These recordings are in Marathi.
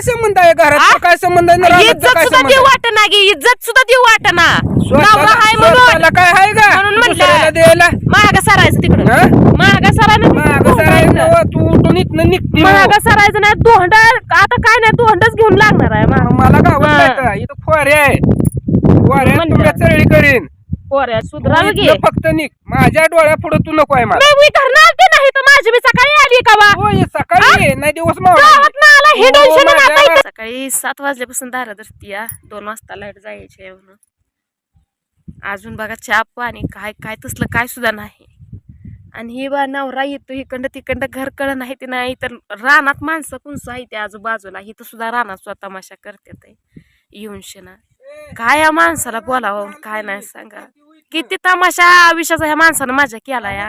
काय संबंध आहे घरात? काय संबंध आहे इज्जत काय सुद्धा? वाटना गी इज्जत सुद्धा देऊ वाटना नवरा स्वतःला हाय म्हणून स्वतःला काय आहे का म्हणून. दुसऱ्याला द्यायला महाग सरायचं तिकडं हा? महाग सरायला मागं सरायचं तू उठून इथनं निघती महाग. सरायचं नाही दोंड आता काय नाही दोंडच घेऊन लागणार आहे महाग. मला गावात हा. जायचं इथं फोरे आहे फोरे म्हणलं. तुला चरळी करीन पोऱ्या सुधरा तू गे इथनं फक्त निघ माझ्या डोळ्या पुढे तू नको आहे मला तर माझी मी सकाळी आली का बा? सकाळी. ये, नाही दिवस मावळा. गावात ना आला हे हो, टेन्शन माझ्या आता इथं. घरात- सकाळी सात वाजल्यापासून दारा धरती या. दोन वाजता लाइट जायची आहे म्हणून. अजून बघा चहा पाणी काय काय तसलं काय सुद्धा नाही. आणि ही बा नवरा येतो इकडं तिकडं घरकडं नाही ते नाही तर रानात माणसं पुंसं आहे ते आजूबाजूला? इथं सुद्धा रानात सुद्धा तमाशा करतात आहे. येऊन शेना. काय या माणसाला बोलावं? काय नाही सांगा. किती तमाशा आयुष्याचा ह्या माणसानं माझ्या केला या?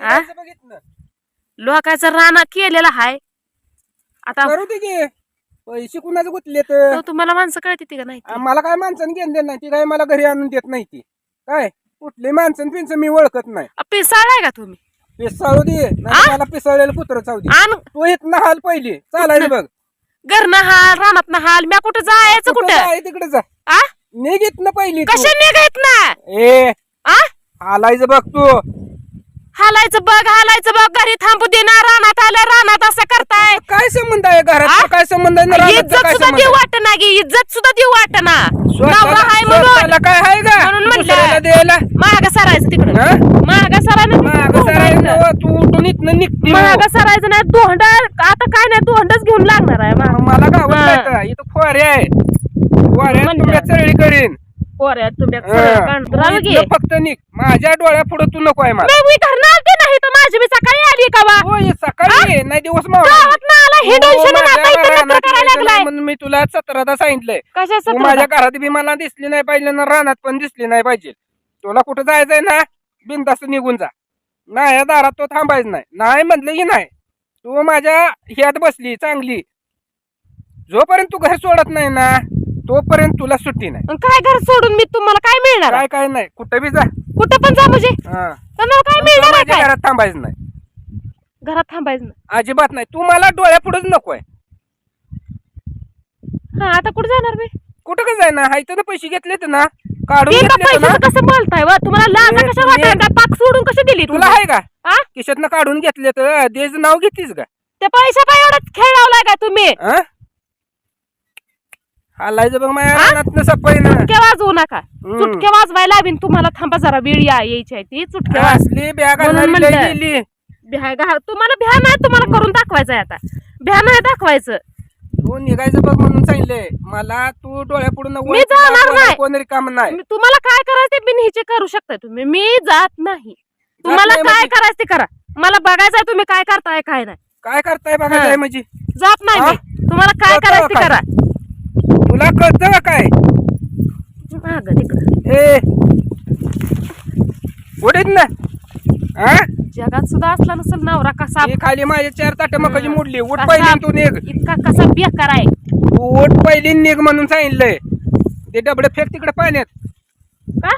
आ? लोकांचं राणा केलेला हाय. आता करू दे की. पैसे कुणाचं गुतले तर तो तुम्हाला माणसं कळते ती का नाही ती? मला काय माणसाने घेऊन देत नाही ती काय मला घरी आणून देत नाही ती. काय? कुठली माणसं पिंच मी ओळखत नाही. अ, पिसाळ आहे का तुम्ही? पिसाळू दे नाही मला पिसाळलेलं कुत्र चावू दे. आण. तू इथनं हाल पहिली. चालायचं बघ. घरनं हाल रानात हाल म्या कुठं जायचं कुठं तिकडे जा. आ? निघ इथनं पहिली तू. कशा निघायत ना ए आ? हालायचं बघ तू. हालायचं बघ हालायचं बघ घरी थांबू दे ना रानात आलं रानात असं करताय. काय संबंध आहे घरात? काय संबंध आहे? आणि रानातचा इज्जत काय सुद्धा संबंध देऊ आहे? वाटना गी इज्जत सुद्धा देऊ वाटना नवरा स्वतःला हाय म्हणून. स्वतःला काय आहे का म्हणून. दुसऱ्याला द्यायला. महाग सरायचं तिकडं. हा? महाग सरायला मागं सरायचं. नव्ह, तू निघती. नव्ह. सरायचं नाही. दोंड आता काय नाही दोंडच घेऊन लागणार आहे महाग. मला गावात हा. जायचं इथं फोरे आहे म्हणलं. तुला करीन. पोऱ्या तुम्ही हा. तू इथनं फक्त निघ. माझ्या डोळ्या पुढे तू नको आहे मला. मी नाही माझी मी सकाळी आली का बा? हो हे सकाळी. ये, नाही दिवस मावळा. गावात ना आला हे हो, टेन्शन माझ्या आता इथं घरात नखरं करायला यायचं नाही लागलाय. म्हणून मी तुला सतरादा सांगितलंय. कशाचं तू माझ्या घरात बी मला दिसली नाही पाहिजे ना रानात पण दिसली नाही पाहिजे. तुला कुठं जायचंय ना बिनधास्त निघून जा. नाही या दारात तो थांबायचं नाही. नाही म्हणलं की नाही. तू माझ्या ह्यात बसली चांगली. जोपर्यंत तू घर सोडत नाही ना तोपर्यंत तुला सुट्टी नाही. काय घर सोडून मी तुम्हाला काय मिळणार? काय काय नाही. कुठं बी जा. कुठं पण जा म्हणजे. हा. काय तू मिळणार आहे माझ्या काय? घरात थांबायचं नाही. घरात थांबायचं नाही. अजिबात नाही. तू मला डोळ्या पुढेच नकोय. हा आता कुठे जाणार मी? कुठं का जाय ना हायत ना पैसे घेतले ना. काढून घेतले ना. पैशाचं कसं बोलताय वा? तुम्हाला लाज हे कशा तुम्ही- वाटत काय पाक सोडून कशी दिली तुला तुम्ही? आहे का? आ? खिशातनं काढून घेतले तर देज नाव घेतीस का? त्या पैसा काय एवढा खेळ लावलाय का तुम्ही? हालायचं बघ माझ्या सपय ना चुटके वाजवू नका. हम्म. चुटके वाजवायला लावीन तुम्हाला थांबा जरा वेळ या यायची आहे ती चुटके वाज असली बॅग म्हणून आणणारी लय म्हणलं. गेली. भ्या तुम्हाला भ्या नाही तुम्हाला करून दाखवायचं आहे आता. भ्या नाही दाखवायचं. तू निघायचं बघ म्हणून सांगितलंय मला तू डोळ्या पुढून मी जाणार नाही. कोण रिकाम नाही. तुम्हाला काय करायचं ते बिनहिचे करू शकताय तुम्ही. मी जात नाही. तुम्हाला काय म्हणजे? करायचं ते करा. मला बघायचंय तुम्ही काय करताय काय नाही. काय करताय बघा. काय म्हणजे? जात नाही तुम्हाला काय करायचं ते? करा. तुला कळतं का काय? मागं तिकडं. ए उडीत ना. हा जगात सुद्धा असला नसेल नवरा कसा ही खाली माझ्या चार ताट मकाची मोडली. उठ पहिली तू निघ. इतका कसा बेकार आहे. तू उठ पहिली निघ म्हणून सांगितलंय. ते डबडे फेक तिकडे पाण्यात. का?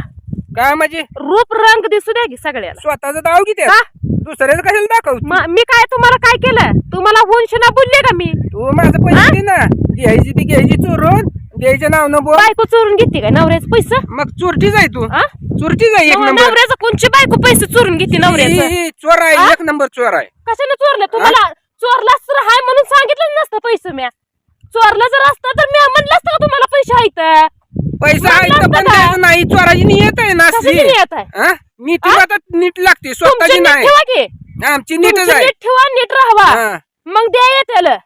काय म्हणजे रूप रंग दिसू द्या की सगळ्याला. स्वतःच दाव किती का? दुसऱ्याचं कशाला दाखव म- मी काय तुम्हाला काय केलं तुम्हाला हुनशुना बोलले का मी? तू माझं पैसे दे ना. घ्यायची ती घ्यायची चोरून. द्यायच्या नाव न बोल. बायको चोरून घेते काय नवऱ्याचं पैसे? मग चोरटी जाय तू? चोरटी जाय एक नंबर. नवऱ्याचं कोणची बायको पैसे चोरून घेते नवऱ्याचं? ही- ही चोर आहे? एक नंबर चोर आहे. कशाने चोरलं? तुम्हाला चोरलाच तर हाय म्हणून सांगितलं नसतं पैसे म्या. चोरलं जर असतं तर मी म्हणलं असतं का तुम्हाला पैसे आहेत पैसा आहे तर पण? द्यायचं नाही. चोराची नियत आहे ना असली. कशाची नियत आहे? हा? आता नीट लागते. तुमची स्वतःची नीट नाही. ठेवा की. आमची नीटच तुमची आहे. नीट ठेवा नीट राहावा. हा. मग द्या येत्याला.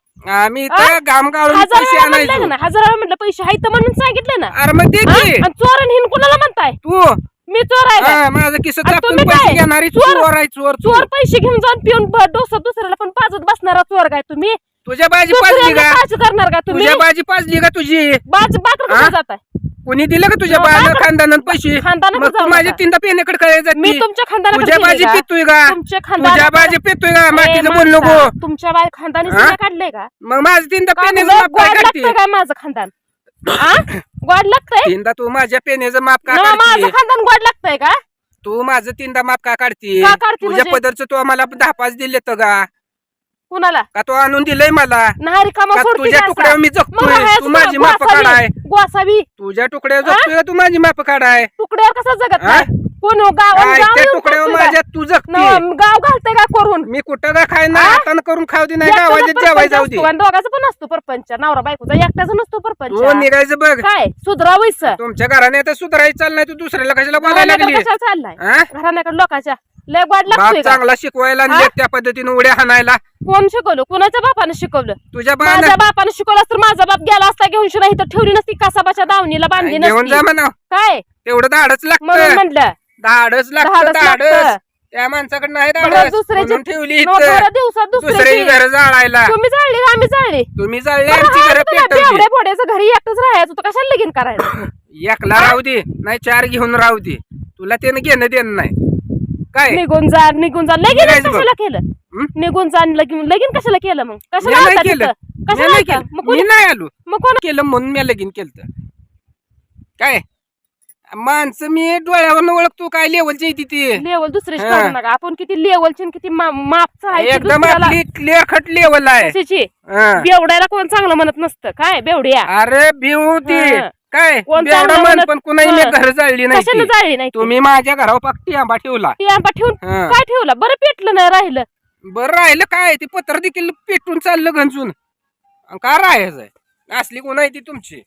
आम्ही इथं गाम गाळून हजार पैसे वेळा म्हणलं आणायचो. ना हजार वेळा म्हणलं पैसे आहेत म्हणून सांगितलं ना. अरे मग दे? की. आणि चोर हिन कुणाला म्हणताय? तू. मी चोर आहे का? माझं किस आणि पैसे काय? घेणारी चोर- चोर आहे चोर चोर चोर पैसे घेऊन जाऊन पिऊन ब- डोसं दुसऱ्याला पण पाजत बसणारा चोर काय तुम्ही? तुझ्या बाजी पाजली दुसऱ्याला का? पाच करणार का तुम्ही? तुझ्या बाजी पाजली का तुझी? बाज बाकर हा? जाताय. कोणी दिलं का तुझ्या मग बाळा बाकर- खानदानात पैसे? खानदानात मग तू जाऊ माझ्या नका. तीनदा पेनेकडे काय मी जाती तुमच्या खानदानाकडे तुझ्या गेले बाजी का? पितोय का? तुमच्या तुझ्या बाजी पितोय का? ए, बाकीचं बोल नको. माणसा, तुमच्या बाय खानदानी हा? काढलंय का? मग माझं तीनदा का पेनेचं तुला माप काय गोड काढते लागतंय काय माझं खानदान? आ? गोड लागतंय? तीनदा तू माझ्या पेनेचं माप का ना, काढते? माझं खानदान गोड लागतंय का? तू माझं तीनदा माप का काढते? का काढते तुझ्या म्हणजे? पदरचं तू आम्हाला दहा पाच दिले तर का? कुणाला? का तो आणून दिलंय मला? नाही रिकामा का सोडती तुझ्या का तुकड्यावर? मी जगतोय? तू माझी? माप काढाय. गोसावी. तुझ्या तुकड्यावर जगतोय का तू? माझी माप काढाय. तुकड्यावर कसं जगत हा? नाही कोण हो, काय गाव त्या येऊन तुकड्यावर करतोय का? माझ्या? तू जगते. न, गाव घालतंय का करून? मी कुठं का खाय ना हा? हातानं करून खाऊ दे नाही एकट्याचा गावाच्या जेवाय परपंच जाऊ दे. असतो आणि दोघाचा पण असतो परपंच. नवरा बायकोचा एकट्याचा नसतो तू परपंच निघायचं बघ. काय? सुधरावायचं तुमच्या घराने तर सुधारायचं चाल नाही तू दुसऱ्याला कशाला बोलायला लागली चाललाय? हा? घराण्याकडे लोकांच्या. लय गोड बाप लागतोय का? चांगला शिकवायला आणि हा? लेक त्या पद्धतीने उड्या हाणायला. कोण शिकवलं? कोणाच्या बापानं शिकवलं? तुझ्या माझ्या बापानं शिकवलं तर माझा बाप गेला असता घेऊन शिरा इथं ठेवली नसती कासाबाच्या दावणीला बांधली घेऊन जा नसती. म्हणा काय? तेवढं धाडच म्हणून लागतं म्हणलं धाडच लागतं. लागतं. त्या माणसाकडे नाही बरं, धाडस. दुसऱ्याची- म्हणून ठेवली इथं. दिवसात दुसऱ्याची. दुसऱ्याची घर जाळायला. तुम्ही जाळली का आम्ही जाळली? तुम्ही जाळले आमची घर पेटवली. फोड्याचं घरी एकटंच राहायचं होतं कशाला लगीन करायचं एकला राहू दे नाही चार घेऊन राहू दे. तुला त्यानं घेणं देणं नाही. काय? निघून जा निघून जा. लगीन निघायचं बघ. कशाला केलं? हं? निघून जा लगीन लगीन कशाला केलं मग? मी कशाला नाही आलता केलं. तिथं? मी कशाला नाही आलता? केलं. मग मी कोणी नाही आलो. मग कोण केलं म्हणून मी लगीन केलं काय? माणसं मी डोळ्यावर ओळखतो. काय लेवलची ती ती? लेवल हा. काढू नका. आपण किती लेवलची आणि किती मा- मापचं आहे ते एकदम दुसऱ्याला- आपली क्लिअर कट लेवल आहे. कशाची? हा. बेवड्याला कोण चांगलं म्हणत नसतं. काय? बेवड्या. अरे भिऊ ती. हा. काय? कोण चांगलं म्हणत- पण कुणाही मी. घर जाळली नाही कशाला ती. जाळली नाही? तुम्ही माझ्या घरावर पाकटी आंबा ठेवला. ती आंबा ठेवून हा. काय ठेवलं? बरं पेटलं नाही राहिलं. बरं राहिलं काय? ते पत्र देखील पेटून चाललं अन का राहायचं असली कोण आहे ती तुमची.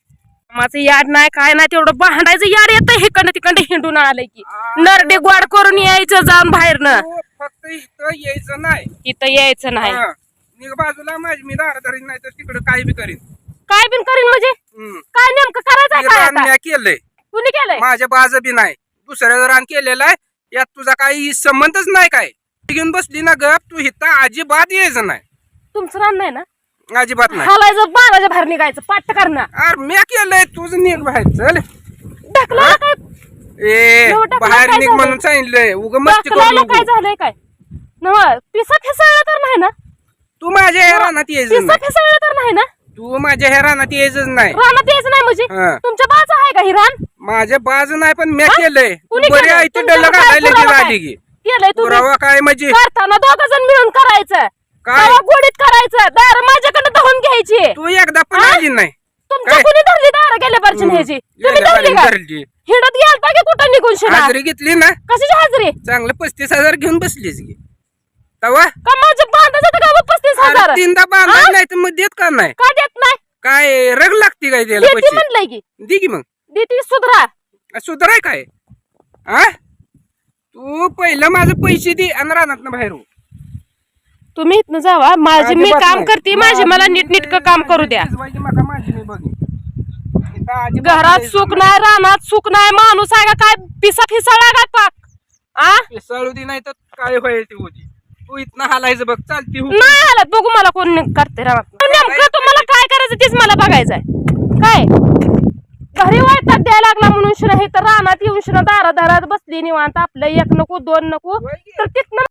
माझं याड नाही काय नाही तेवढं भांडायचं याड येतं हिकडं तिकडं हिंडून आलंय की. नरडे गोड करून यायचं जाऊन बाहेरनं. तू फक्त इथं यायचं नाही. इथं यायचं नाही. हा. निघ बाजूला माझी मी दार धरीन नाही तर तिकडे काही बी करीन. काय बिन करीन म्हणजे? हम्म. काय नेमकं करायचं काय आता? केलंय. कुणी केलंय? माझ्या बाज बी नाही. दुसऱ्या रान केलेलं आहे. यात तुझा काही संबंधच नाही काय? घेऊन बसली ना गप. तू इथं अजिबात यायचं नाही. तुमचं रान नाही ना? अजिबात नाही. हालायचं बाराच्या बाहेर निघायचं पाट्ट करणं अरे म्या केलंय तुझं निघ बाहेर चल. ढकलायला काय? ए एवढं टाकलं बाहेर काय निघ झालं? म्हणून सांगितलंय. उग मस्ती करू ढकलायला नको. काय झालंय काय? नव पिसा फिसळलं तर नाही ना? तू माझ्या ह्या रानात यायचं पिसा नाही. फिसळलं तर नाही ना? तू माझ्या ह्या रानात यायचंच नाही. रानात यायचं नाही म्हणजे? हा. तुमच्या बाजू आहे का ही रान? माझ्या बाज नाही पण म्या हा? केलंय. कुणी बरे केलंय? आहे ते तुमच्याकडे डल्ला काय घालायला पुरावा की काय? आली की. केलंय तुम्ही? पुरावा काय म्हणजे? करताना दोघ जण मिळून करायचं. काय? गोडीत करायचं. दार माझ्याकडे धरून घ्यायची. तू एकदा पण हा? आली नाही. तुमच्या काय? कुणी धरली दार गेल्या पारची न्यायची तुम्ही गेल्या धरली बारीने का? धरली. हिंडत गेलता की कुठं निघून शिरा हाजरी घेतली ना. कशाची हाजरी? चांगलं पस्तीस हजार घेऊन बसलीस की. तवा? का माझ्या बांधायचं का हजार. तीनदा बांधा हा? नाही तर मग देत का नाही? का देत नाही? काय रग लागते काय त्याला देते पैसे? म्हणलंय की. दे की मग. देते सुधरा. सुधाराय काय? हा तू पहिलं माझं पैसे दे आणि रानात बाहेर हो. तुम्ही इथनं जावा. माझी मी अजिबात काम नाही. करते. माझी मला नीट नीटक काम करू द्या. शिजवायची माका माझी मी बघीन. इथं अजिबात घरात नाही. सुख नाही रानात सुख नाही. माणूस आहे का काय? पिसा फिसाळा का? पाक आ? पिसाळू दे नाही तर काय होईल ती होती? तू इथनं हालायचं बघ चालती हो नाही हालत बघू मला कोण करते नेमकं तुम्हाला काय करायचं तेच मला बघायचंय. काय? घरी वाटतात द्यायला लागला म्हणून शिरा हे तर रानात येऊन शिरा दारा दारात बसली निवांत आपलं एक नको दोन नको. तर तिथनं